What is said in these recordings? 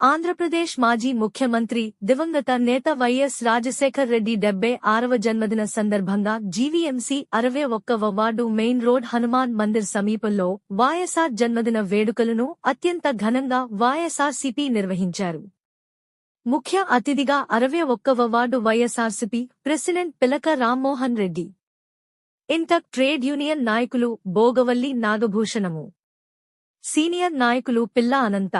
ఆంధ్రప్రదేశ్ మాజీ ముఖ్యమంత్రి దివంగత నేత వైఎస్ రాజశేఖర్ రెడ్డి డెబ్బై ఆరవ జన్మదిన సందర్భంగా జీవీఎంసీ అరవై ఒక్కవ ward main road Hanuman Mandir సమీపంలో వైఎస్ఆర్ జన్మదిన వేడుకలను అత్యంత ఘనంగా వైఎస్ఆర్సీపీ నిర్వహించారు. ముఖ్య అతిథిగా అరవై ఒక్కవ ward YSRCP president Pilaka Rammohan Reddy. INTUC trade union నాయకులు బోగవల్లి నాగభూషణము. సీనియర్ నాయకులు పిల్ల అనంత.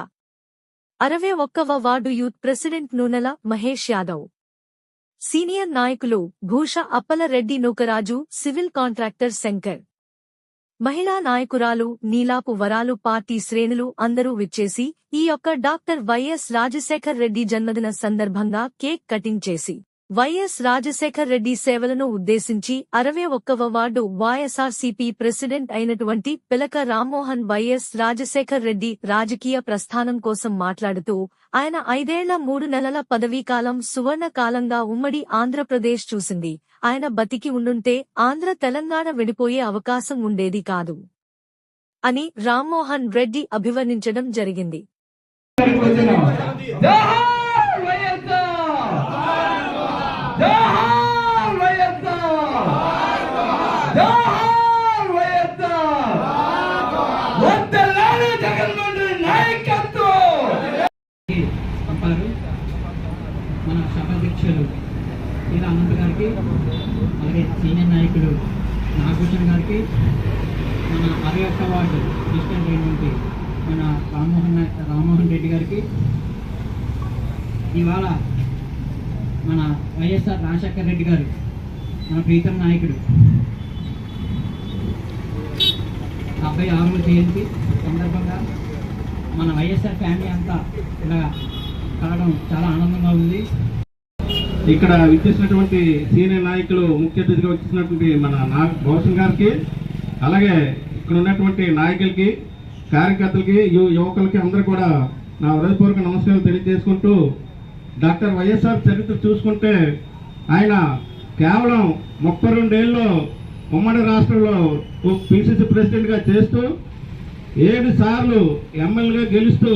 అరవై ఒక్కవ వార్డు యూత్ ప్రెసిడెంట్ నూనెల మహేష్ యాదవ్. సీనియర్ నాయకులు భూష అప్పలరెడ్డి నూకరాజు సివిల్ కాంట్రాక్టర్ శంకర్. మహిళా నాయకురాలు నీలాపు వరాలు పార్టీ శ్రేణులు అందరూ విచ్చేసి ఈ యొక్క డాక్టర్ వైఎస్ రాజశేఖర్ రెడ్డి జన్మదిన సందర్భంగా కేక్ కటింగ్ చేసి. వైఎస్ రాజశేఖర్ రెడ్డి సేవలను ఉద్దేశించి అరవై ఒక్కవ వార్డు వైఎస్ఆర్సీపీ ప్రెసిడెంట్ అయినటువంటి పిలక రామ్మోహన్ వైఎస్ రాజశేఖర్ రెడ్డి రాజకీయ ప్రస్థానం కోసం మాట్లాడుతూ ఆయన ఐదేళ్ళ మూడు నెలల పదవీకాలం సువర్ణ కాలంగా ఉమ్మడి ఆంధ్రప్రదేశ్ చూసింది. ఆయన బతికి ఉండుంటే ఆంధ్ర తెలంగాణ విడిపోయే అవకాశం ఉండేది కాదు అని రామ్మోహన్ రెడ్డి అభివర్ణించడం జరిగింది జోహార్ వైఎస్ఆర్ జోహార్ వైఎస్ఆర్ జోహార్ వైఎస్ఆర్ వందలాది జగన్మోహన్ రెడ్డి నాయకత్వం పంపారు మన సభాధ్యక్షులు ఇలా అనంత గారికి అలాగే సీనియర్ నాయకులు నాగభూషణ్ గారికి మన అరవై ఒక్క వార్డు ప్రెసిడెంట్ అయినటువంటి మన రామ్మోహన్ రామ్మోహన్ రెడ్డి గారికి ఇవాళ మన వైఎస్ఆర్ రాజశేఖర్ రెడ్డి గారు మన ప్రీతం నాయకుడు. డెబ్బై ఆరుల జయంతి సందర్భంగా మన వైఎస్ఆర్ ఫ్యామిలీ అంతా ఇలా కలవడం చాలా ఆనందంగా ఉంది. ఇక్కడ విచ్చేసినటువంటి సీనియర్ నాయకులు ముఖ్య అతిథిగా వచ్చినటువంటి మన నాగ భూషణ్ గారికి అలాగే ఇక్కడ ఉన్నటువంటి నాయకులకి కార్యకర్తలకి యువకులకి అందరూ కూడా నా హృదయపూర్వక నమస్కారాలు తెలియజేసుకుంటూ డాక్టర్ వైఎస్ఆర్ చరిత్ర చూసుకుంటే ఆయన కేవలం ముప్పై రెండేళ్ళలో ఉమ్మడి రాష్ట్రంలో పిసిసి ప్రెసిడెంట్గా చేస్తూ ఏడు సార్లు ఎమ్మెల్యేగా గెలుస్తూ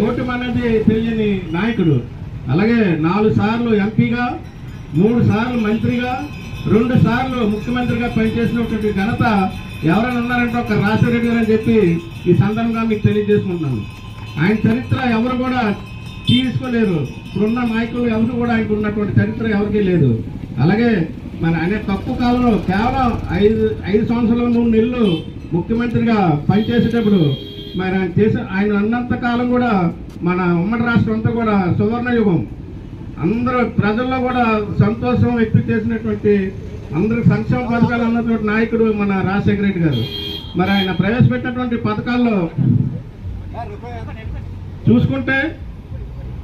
ఓటమి అనేది తెలియని నాయకుడు. అలాగే నాలుగు సార్లు ఎంపీగా మూడు సార్లు మంత్రిగా రెండు సార్లు ముఖ్యమంత్రిగా పనిచేసినటువంటి ఘనత ఎవరైనా ఉన్నారంటే ఒక రాజశేఖర గారు అని చెప్పి ఈ సందర్భంగా మీకు తెలియజేసుకుంటున్నాను. ఆయన చరిత్ర ఎవరు కూడా తీసుకోలేరు. ఇప్పుడున్న నాయకులు ఎవరు కూడా ఆయనకు ఉన్నటువంటి చరిత్ర ఎవరికీ లేదు. అలాగే మన అనే తక్కువ కాలంలో కేవలం ఐదు ఐదు సంవత్సరాల మూడు నెలలు ముఖ్యమంత్రిగా పనిచేసేటప్పుడు మరి ఆయన చేసే ఆయన అన్నంత కాలం కూడా మన ఉమ్మడి రాష్ట్రం అంతా కూడా సువర్ణ యుగం అందరూ ప్రజల్లో కూడా సంతోషం వ్యక్తం చేసినటువంటి అందరికి సంక్షేమ పథకాలు అన్నటువంటి నాయకుడు మన రాజశేఖర రెడ్డి గారు. మరి ఆయన ప్రవేశపెట్టినటువంటి పథకాల్లో చూసుకుంటే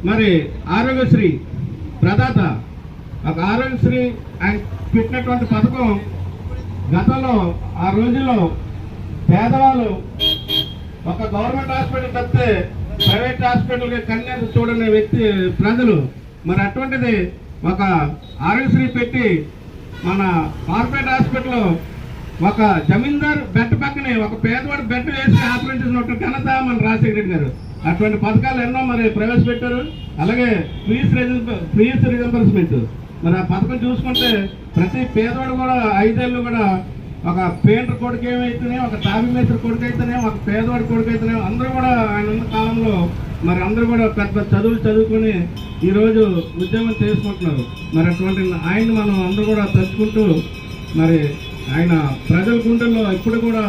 మరి ఆరోగ్యశ్రీ ప్రదాత. ఒక ఆరోగ్యశ్రీ ఆయన పెట్టినటువంటి పథకం గతంలో ఆ రోజుల్లో పేదవాళ్ళు ఒక గవర్నమెంట్ హాస్పిటల్ తప్పితే ప్రైవేట్ హాస్పిటల్కి కన్యాసి చూడని వ్యక్తి ప్రజలు. మరి అటువంటిది ఒక ఆరోగ్యశ్రీ పెట్టి మన కార్పొరేట్ హాస్పిటల్లో ఒక జమీందార్ బెడ్ పక్కనే ఒక పేదవాడు బెడ్ వేసి ఆపరేషన్ చేసినట్టు ఘనత మన రాజశేఖర రెడ్డి గారు. అటువంటి పథకాలు ఎన్నో మరి ప్రవేశపెట్టారు. అలాగే ఫీజు ఫీజు రిజంబర్స్మెంట్ మరి ఆ పథకం చూసుకుంటే ప్రతి పేదవాడు కూడా ఐదేళ్ళు కూడా ఒక పెయింటర్ కొడుకు ఏమైతేనే ఒక తాబి మేస్త్రి కొడుకు అయితేనే ఒక పేదవాడి కొడుకు అయితేనే అందరూ కూడా ఆయన ఉన్న కాలంలో మరి అందరూ కూడా పెద్ద చదువులు చదువుకొని ఈరోజు ఉద్యమం చేసుకుంటున్నారు. మరి అటువంటి ఆయన్ని మనం అందరూ కూడా తలుచుకుంటూ మరి ఆయన ప్రజల గుండెల్లో ఇప్పుడు కూడా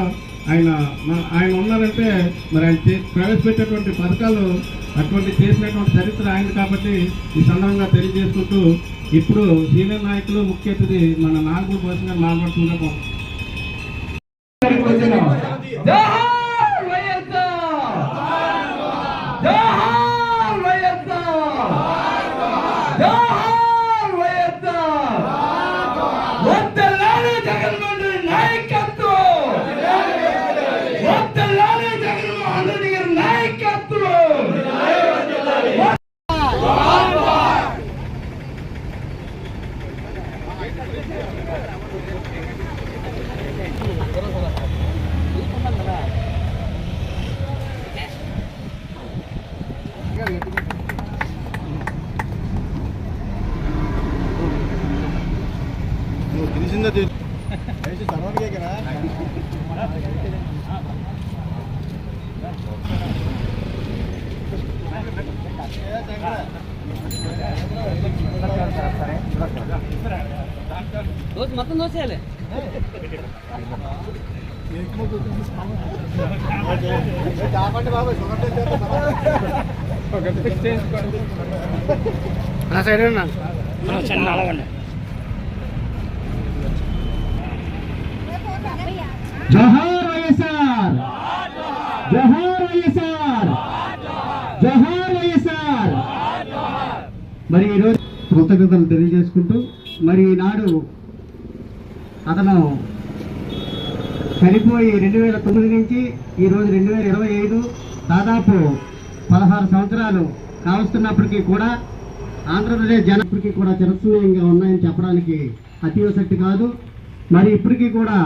ఆయన ఆయన ఉన్నారంటే మరి ఆయన ప్రవేశపెట్టేటువంటి పథకాలు అటువంటి చేసినటువంటి చరిత్ర ఆయన కాబట్టి ఈ సందర్భంగా తెలియజేసుకుంటూ ఇప్పుడు సీనియర్ నాయకులు ముఖ్య అతిథి మన నాగపూర్ బస్సుగా మాట్లాడుతుండగా వచ్చిందో దోశ మొత్తం దోశయాలి. నా సైడ్ అన్నా చిన్న అలవండి జోహార్ వైఎస్ఆర్ జోహార్ వైఎస్ఆర్ జోహార్ వైఎస్ఆర్ మరి ఈరోజు కృతజ్ఞతలు తెలియజేసుకుంటూ మరి ఈనాడు అతను చనిపోయి రెండు వేల తొమ్మిది నుంచి ఈరోజు రెండు వేల ఇరవై ఐదు దాదాపు పదహారు సంవత్సరాలు కావస్తున్నప్పటికీ కూడా ఆంధ్రప్రదేశ్ జనప్పటికీ కూడా చిరస్మయంగా ఉన్నాయని చెప్పడానికి అతివసక్తి కాదు. మరి ఇప్పటికీ కూడా